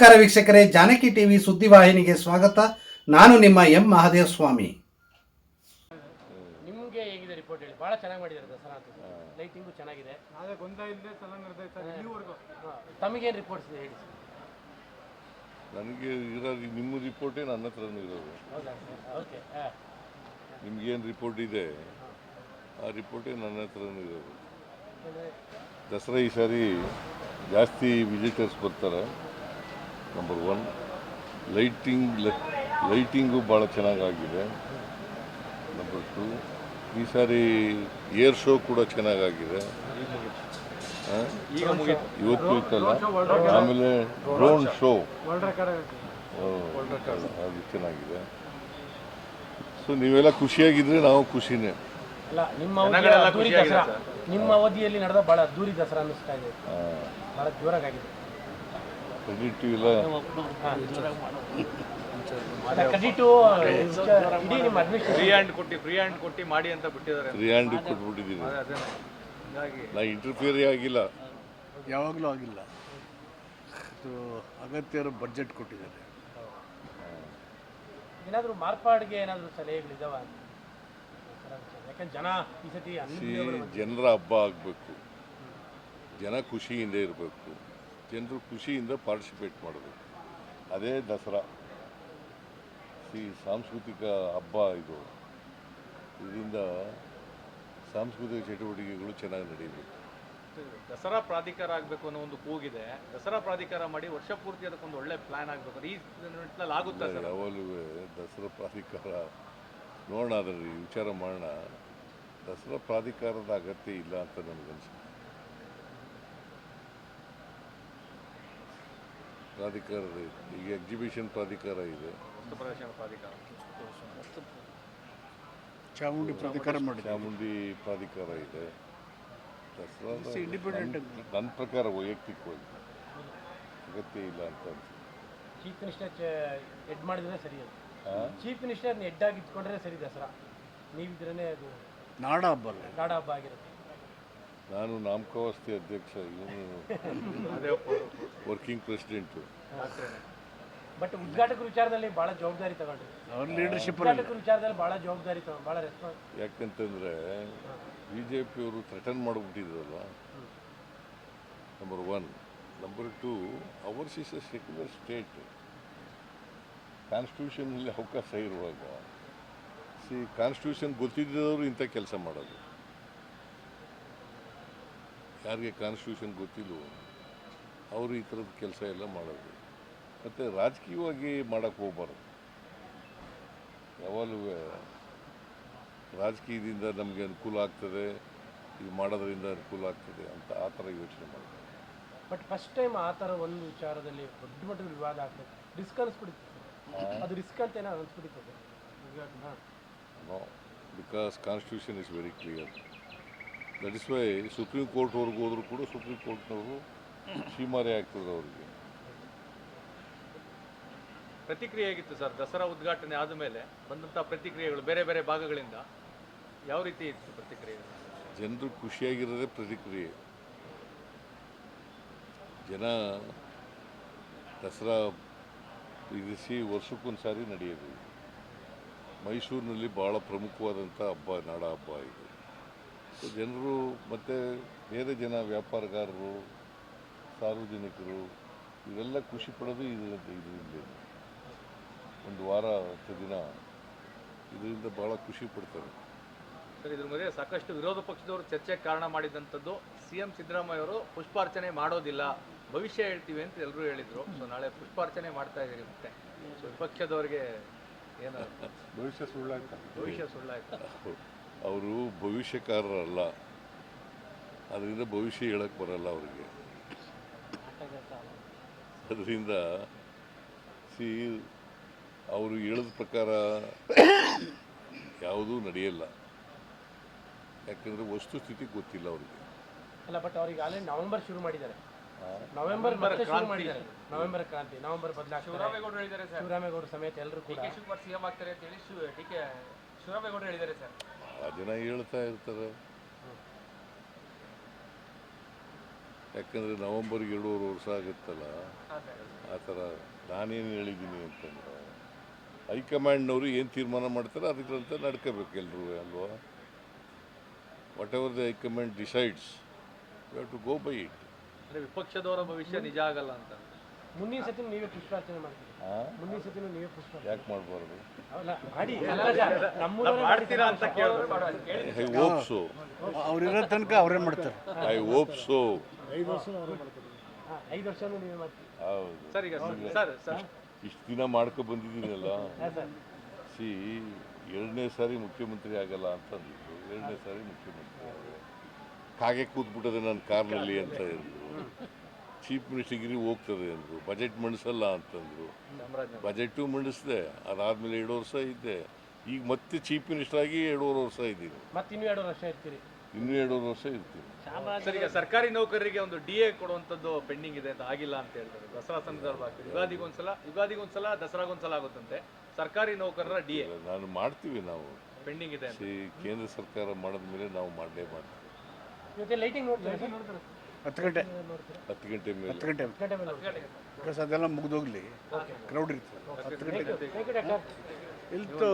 ನಮಸ್ಕಾರ ವೀಕ್ಷಕರೇ ಜಾನಕಿ ಟಿವಿ ಸುದ್ದಿವಾಹಿನಿಗೆ ಸ್ವಾಗತ. ನಾನು ನಿಮ್ಮ ಎಂ ಮಹಾದೇವ ಸ್ವಾಮಿ ನಿಮಗೆ ಹೇಗಿದೆ ರಿಪೋರ್ಟ್ ಹೇಳಿ? ಭಾಳ ಚೆನ್ನಾಗಿ ಮಾಡಿದ್ದಾರೆ ದಸರಾ ಅಂತ ಲೈಟಿಂಗು ಚೆನ್ನಾಗಿದೆ. ಆದರೆ ಗೊಂದಲ ಇಲ್ಲದೆ ಚೆನ್ನಾಗಿ ನಡೆದೈತೆ ಸರ್ ಇಲ್ಲಿವರೆಗೂ. ತಮಗೇನು ರಿಪೋರ್ಟ್ಸ್ ಇದೆ ಹೇಳಿ? ಸರ್ ನನಗೆ ಇರೋ ನಿಮ್ಮ ರಿಪೋರ್ಟೇ ನನ್ನ ಹತ್ರನೂ ಇರೋದು. ಹೌದಾ? ಸರ್ ಓಕೆ ಹಾಂ. ನಿಮ್ಗೇನು ರಿಪೋರ್ಟ್ ಇದೆ? ಆ ರಿಪೋರ್ಟೇ ನನ್ನ ಹತ್ರನೂ ಇರೋದು. ದಸರಾ ಈ ಸಾರಿ ಜಾಸ್ತಿ ವಿಸಿಟರ್ಸ್ ಬರ್ತಾರೆ. ನಂಬರ್ ಒನ್ ಲೈಟಿಂಗ್ ಲೈಟಿಂಗು ಭಾಳ ಚೆನ್ನಾಗಾಗಿದೆ. ನಂಬರ್ ಟು ಈ ಸಾರಿ ಏರ್ ಶೋ ಕೂಡ ಚೆನ್ನಾಗಾಗಿದೆ? ಇವತ್ತು ಇತ್ತಲ್ಲ? ಆಮೇಲೆ ಡ್ರೋನ್ ಶೋ ಅದು ಚೆನ್ನಾಗಿದೆ. ಸೊ ನೀವೆಲ್ಲ ಖುಷಿಯಾಗಿದ್ರೆ ನಾವು ಖುಷಿನೇ. ಅಲ್ಲ ನಿಮ್ಮ ನಿಮ್ಮ ಅವಧಿಯಲ್ಲಿ ನಡೆದ ಭಾಳ ದೂರಿ ದಸರಾ ಅನ್ನಿಸ್ತಾ ಇದೆ. ಭಾಳ ಜೋರಾಗಿದೆ ಕ್ರೆಡಿಟ್ ಇಲ್ಲ. ಫ್ರೀ ಹ್ಯಾಂಡ್ ಕೊಟ್ಟು ಫ್ರೀ ಹ್ಯಾಂಡ್ ಕೊಟ್ಟು ಮಾಡಿ ಅಂತ ಬಿಟ್ಟಿದ್ದಾರೆ. ಫ್ರೀ ಹ್ಯಾಂಡ್ ಕೊಟ್ಬಿಟ್ಟಿದ್ದೀನಿ ನಾ ಇಂಟರ್ಫಿಯರೇ ಆಗಿಲ್ಲ. ಯಾವಾಗಲೂ ಆಗಿಲ್ಲ. ಇದು ಅಗತ್ಯ ಬಜೆಟ್ ಬಡ್ಜೆಟ್ ಕೊಟ್ಟಿದ್ದಾರೆ ಏನಾದರೂ ಮಾರ್ಪಾಡಿಗೆ ಏನಾದರೂ ಸಲಹೆಗಳಿದಾವ ಯಾಕಂದ್ರೆ ಜನ ಈ ಸತಿ ಜನರ ಹಬ್ಬ ಆಗಬೇಕು. ಜನ ಖುಷಿಯಿಂದ ಇರಬೇಕು. ಜನರು ಖುಷಿಯಿಂದ ಪಾರ್ಟಿಸಿಪೇಟ್ ಮಾಡಬೇಕು ಅದೇ ದಸರಾ. ಈ ಸಾಂಸ್ಕೃತಿಕ ಹಬ್ಬ ಇದು. ಇದರಿಂದ ಸಾಂಸ್ಕೃತಿಕ ಚಟುವಟಿಕೆಗಳು ಚೆನ್ನಾಗಿ ನಡೀಬೇಕು ದಸರಾ ಪ್ರಾಧಿಕಾರ ಆಗಬೇಕು ಅನ್ನೋ ಒಂದು ಕೂಗಿದೆ. ದಸರಾ ಪ್ರಾಧಿಕಾರ ಮಾಡಿ ವರ್ಷ ಪೂರ್ತಿ ಅದಕ್ಕೊಂದು ಒಳ್ಳೆ ಪ್ಲಾನ್ ಆಗಬೇಕು. ಈ ನಿಟ್ಟಿನಲ್ಲಿ ಆಗುತ್ತಾ ಯಾವಾಗಲೂ ದಸರಾ ಪ್ರಾಧಿಕಾರ ನೋಡೋಣ ಅದರಲ್ಲಿ ವಿಚಾರ ಮಾಡೋಣ. ದಸರಾ ಪ್ರಾಧಿಕಾರದ ಅಗತ್ಯ ಇಲ್ಲ ಅಂತ ನನಗನ್ಸುತ್ತೆ ಪ್ರಾಧಿಕಾರದ ಈಗ ಎಕ್ಸಿಬಿಷನ್ ಪ್ರಾಧಿಕಾರ ಇದೆ. ಚಾಮುಂಡಿ ಪ್ರಾಧಿಕಾರ ಮಾಡಿದ್ದಾರೆ ಚಾಮುಂಡಿ ಪ್ರಾಧಿಕಾರ ಇದೆ. ದಸರಾ independent ನನ್ನ ಪ್ರಕಾರ ವೈಯಕ್ತಿಕವಾಗಿ. ಅಗತ್ಯ ಇಲ್ಲ ಅಂತ ಚೀಫ್ ಮಿನಿಸ್ಟರ್ ಎಡ್ ಮಾಡಿದ್ರೆ ಸರಿ? ಚೀಫ್ ಮಿನಿಸ್ಟರ್ ಹೆಡ್ ಆಗಿ ಇಟ್ಕೊಂಡ್ರೆ ಸರಿ ದಸರಾ. ನೀವಿದ್ರೇ ಅದು ನಾಡ ಹಬ್ಬ ಅಲ್ಲ ನಾಡ ಹಬ್ಬ ಆಗಿರುತ್ತೆ. ನಾನು ನಾಮಕಾವಸ್ತಿ ಅಧ್ಯಕ್ಷ ಇವನು ವರ್ಕಿಂಗ್ ಪ್ರೆಸಿಡೆಂಟು ಬಟ್ ಉದ್ಘಾಟಕ ವಿಚಾರದಲ್ಲಿ ಬಹಳ ಜವಾಬ್ದಾರಿ ತಗೊಂಡ್ರಿ ಅವ್ರ ಲೀಡರ್ಶಿಪ್ ಉದ್ಘಾಟಕ ವಿಚಾರದಲ್ಲಿ ಬಹಳ ಜವಾಬ್ದಾರಿ ತಗೊಂಡು ಬಹಳ ರೆಸ್ಪಾನ್ಸ್ ಯಾಕಂತಂದರೆ ಬಿ ಜೆ ಪಿಯವರು threaten ಮಾಡಿಬಿಟ್ಟಿದ್ರಲ್ಲ number one number two ours is a secular state ಕಾನ್ಸ್ಟಿಟ್ಯೂಷನಲ್ಲಿ ಅವಕಾಶ ಇರುವಾಗ ಸಿ ಕಾನ್ಸ್ಟಿಟ್ಯೂಷನ್ ಗೊತ್ತಿದ್ದವರು ಇಂಥ ಕೆಲಸ ಮಾಡೋದು. ಯಾರಿಗೆ ಕಾನ್ಸ್ಟಿಟ್ಯೂಷನ್ ಗೊತ್ತಿಲ್ವೋ? ಅವರು ಈ ಥರದ ಕೆಲಸ ಎಲ್ಲ ಮಾಡೋದು. ಮತ್ತು ರಾಜಕೀಯವಾಗಿ ಮಾಡೋಕ್ಕೆ ಹೋಗ್ಬಾರ್ದು. ಯಾವಾಗಲೂ ರಾಜಕೀಯದಿಂದ ನಮಗೆ ಅನುಕೂಲ ಆಗ್ತದೆ ಇದು ಮಾಡೋದ್ರಿಂದ ಅನುಕೂಲ ಆಗ್ತದೆ ಅಂತ ಆ ಥರ ಯೋಚನೆ ಮಾಡ್ತಾರೆ ಬಟ್ ಫಸ್ಟ್ ಟೈಮ್ ಆ ಥರ ಒಂದು ವಿಚಾರದಲ್ಲಿ ದೊಡ್ಡ ಮಟ್ಟದ ವಿವಾದ ಆಗ್ತದೆ ರಿಸ್ಕ್ ಅನಿಸ್ಬಿಡುತ್ತೆ. ಅದು ರಿಸ್ಕ್ ಅಂತ ಏನೋ ಅನಿಸ್ಬಿಡುತ್ತೆ ಹಾಂ. No because constitution is very clear. That is why supreme ಕೋರ್ಟ್ವರೆಗೂ ಹೋದರೂ ಕೂಡ ಸುಪ್ರೀಂ ಕೋರ್ಟ್ನವರು ಸೀಮಾರೆ ಆಗ್ತದೆ ಅವರಿಗೆ. ಪ್ರತಿಕ್ರಿಯೆ ಆಗಿತ್ತು ಸರ್? ದಸರಾ ಉದ್ಘಾಟನೆ ಆದ ಮೇಲೆ ಬಂದಂಥ ಪ್ರತಿಕ್ರಿಯೆಗಳು ಬೇರೆ ಬೇರೆ ಭಾಗಗಳಿಂದ ಯಾವ ರೀತಿ ಇತ್ತು ಪ್ರತಿಕ್ರಿಯೆ? ಜನರು ಖುಷಿಯಾಗಿರೋದೇ ಪ್ರತಿಕ್ರಿಯೆ. ಜನ ದಸರಾ ಇರಿಸಿ ವರ್ಷಕ್ಕೊಂದು ಸಾರಿ ನಡೆಯೋದು. ಮೈಸೂರಿನಲ್ಲಿ ಭಾಳ ಪ್ರಮುಖವಾದಂಥ ಹಬ್ಬ ನಾಡ ಹಬ್ಬ ಇದು. ಸೊ ಜನರು ಮತ್ತು ಬೇರೆ ಜನ ವ್ಯಾಪಾರಗಾರರು ಸಾರ್ವಜನಿಕರು ಇವೆಲ್ಲ ಖುಷಿ ಪಡೋದು ಇದರಿಂದ ಇದರಿಂದ ಒಂದು ವಾರ ಹತ್ತು ದಿನ ಇದರಿಂದ ಭಾಳ ಖುಷಿ ಪಡ್ತಾರೆ. ಸರ್ ಇದ್ರ ಮೇಲೆ ಸಾಕಷ್ಟು ವಿರೋಧ ಪಕ್ಷದವರು ಚರ್ಚೆಗೆ ಕಾರಣ ಮಾಡಿದಂಥದ್ದು ಸಿ ಎಂ ಸಿದ್ದರಾಮಯ್ಯ ಅವರು ಪುಷ್ಪಾರ್ಚನೆ ಮಾಡೋದಿಲ್ಲ ಭವಿಷ್ಯ ಹೇಳ್ತೀವಿ ಅಂತ ಎಲ್ಲರೂ ಹೇಳಿದರು. ಸೊ ನಾಳೆ ಪುಷ್ಪಾರ್ಚನೆ ಮಾಡ್ತಾ ಇದ್ದೀರಿ ಮತ್ತೆ. ಸೊ ವಿಪಕ್ಷದವರಿಗೆ ಏನು? ಭವಿಷ್ಯ ಸುಳ್ಳಾಯ್ತು? ಭವಿಷ್ಯ ಸುಳ್ಳಾಯ್ತು? ಅವರು ಭವಿಷ್ಯಕಾರರಲ್ಲ. ಅದರಿಂದ ಭವಿಷ್ಯ ಹೇಳಕ್ಕೆ ಬರಲ್ಲ ಅವರಿಗೆ. ಅದರಿಂದ ಸಿ ಅವರು ಹೇಳಿದ ಪ್ರಕಾರ ಯಾವುದೂ ನಡೆಯಲ್ಲ. ಯಾಕಂದರೆ ವಸ್ತುಸ್ಥಿತಿ ಗೊತ್ತಿಲ್ಲ ಅವರಿಗೆ. ಅಲ್ಲ ಬಟ್ ಅವ್ರಿಗೆ ಆಲ್ರೆಡಿ ನವೆಂಬರ್ ಶುರು ಮಾಡಿದ್ದಾರೆ. ನವೆಂಬರ್ ಮತ್ತೆ ಶುರು ಮಾಡಿದ್ದಾರೆ. ನವೆಂಬರ್ ಕ್ರಾಂತಿ ನವೆಂಬರ್ ಬದಲಾಗ್ತಾರೆ. ಶಿವರಾಮೇಗೌಡರು ಹೇಳಿದ್ದಾರೆ ಸರ್. ಶಿವರಾಮೇಗೌಡರು ಸಮೇತ ಎಲ್ಲರೂ ಕೂಡ. ಶಿವಕುಮಾರ್ ಸಿಎಂ ಆಗ್ತಾರೆ ಅಂತ ಹೇಳಿ ಡಿ ಕೆ ಶಿವರಾಮೇಗೌಡರು ಹೇಳಿದ್ದಾರೆ ಸರ್. ಆ ಜನ ಹೇಳ್ತಾ ಇರ್ತಾರೆ. ಯಾಕಂದರೆ ನವಂಬರ್ಗೆ ಎರಡೂವರೆ ವರ್ಷ ಆಗುತ್ತಲ್ಲ? ಆ ಥರ ನಾನೇನು ಹೇಳಿದ್ದೀನಿ ಅಂತಂದ್ರೆ ಹೈಕಮಾಂಡ್ನವರು ಏನು ತೀರ್ಮಾನ ಮಾಡ್ತಾರೆ ಅದಕ್ಕಂತ ನಡ್ಕೋಬೇಕು ಎಲ್ಲರೂ ಅಲ್ವಾ? Whatever the high command decides you have to go by it ಅಂದ್ರೆ ವಿಪಕ್ಷದವರ ಭವಿಷ್ಯ ನಿಜ ಆಗಲ್ಲ ಅಂತ. ಮುಂದಿನ ಸತಿ ನೀವೇ ಪುಷ್ಪಾರ್ಚನೆ ಮಾಡ್ತೀರಿ. ಮುಂದಿನ ಸತಿ ನೀವೇ ಪುಷ್ಪ ಯಾಕೆ ಮಾಡಬಾರ್ದು? ಮಾಡಿ. ಮಾಡ್ತೀರಾ ಅಂತ ಕೇಳಿದ್ರು ಐ ಹೋಪ್ ಸೊ ಅವ್ರಿರೋ ತನಕ ಅವರೇ ಮಾಡ್ತಾರೆ. ಐ ಹೋಪ್ ಸೊ ಹಾ, ಐದು ವರ್ಷನೂ ನೀವೇ ಮಾಡ್ತೀರಿ ಹೌದು. ಸರ್ ಈಗ ಸರ್ ಸರ್. ಇಷ್ಟು ದಿನ ಮಾಡ್ಕೊ ಬಂದಿದ್ದೀನಲ್ಲ? ಹಾಂ ಸರ್. ಸಿ ಎರಡನೇ ಸಾರಿ ಮುಖ್ಯಮಂತ್ರಿ ಆಗಲ್ಲ ಅಂತಂದಿದ್ರು ಎರಡನೇ ಸಾರಿ ಮುಖ್ಯಮಂತ್ರಿ ಕಾಗೆ ಕೂತ್ಬಿಟ್ಟದೆ ನನ್ನ ಕಾರ್ನಲ್ಲಿ ಅಂತ ಹೇಳಿದ್ರು ಚೀಫ್ ಮಿನಿಸ್ಟರ್ಗಿರಿ ಹೋಗ್ತದೆ ಅಂದರು. ಬಜೆಟ್ ಮಂಡಿಸಲ್ಲ ಅಂತಂದರು ಬಜೆಟು ಮಂಡಿಸಿದೆ. ಅದಾದಮೇಲೆ ಎರಡು ವರ್ಷ ಇದ್ದೆ ಈಗ ಮತ್ತೆ ಚೀಫ್ ಮಿನಿಸ್ಟರ್ ಆಗಿ ಎರಡೂವರೆ ವರ್ಷ ಇದ್ದೀನಿ. ಮತ್ತೆ ಇನ್ನೂ ಎರಡು ವರ್ಷ ಇರ್ತೀರಿ. ಇನ್ನೂ ಎರಡೂವರೆ ವರ್ಷ ಇರ್ತೀವಿ. ಸರ್ ಈಗ ಸರ್ಕಾರಿ ನೌಕರರಿಗೆ ಒಂದು ಡಿ ಎ ಕೊಡುವಂಥದ್ದು ಪೆಂಡಿಂಗ್ ಇದೆ ಅಂತ ಆಗಿಲ್ಲ ಅಂತ ಹೇಳ್ತಾರೆ. ದಸರಾ ಸಂದರ್ಭ ಆಗ್ತದೆ. ಯುಗಾದಿಗೊಂದ್ಸಲ ಯುಗಾದಿಗೊಂದ್ಸಲ ದಸರಾಗೊಂದ್ಸಲ ಆಗುತ್ತಂತೆ. ಸರ್ಕಾರಿ ನೌಕರರ ಡಿ ಎ ನಾನು ಮಾಡ್ತೀವಿ ನಾವು. ಪೆಂಡಿಂಗ್ ಇದೆ ಅಂತ. ಸಿ ಕೇಂದ್ರ ಸರ್ಕಾರ ಮಾಡಿದ ಮೇಲೆ ನಾವು ಮಾಡಲೇ ಮಾಡ್ತೀವಿ ಲೈಟಿಂಗ್ ನೋಡ್ತೀರಾ ಹತ್ತು ಗಂಟೆ. ಹತ್ತು ಗಂಟೆ ಮೇಲೆ. ಹತ್ತು ಗಂಟೆ ಬಿಕಾಸ್ ಅದೆಲ್ಲ ಮುಗಿದೋಗ್ಲಿ. ಕ್ರೌಡ್ ಇರ್ತದೆ. ಹತ್ತು ಇಲ್ತು.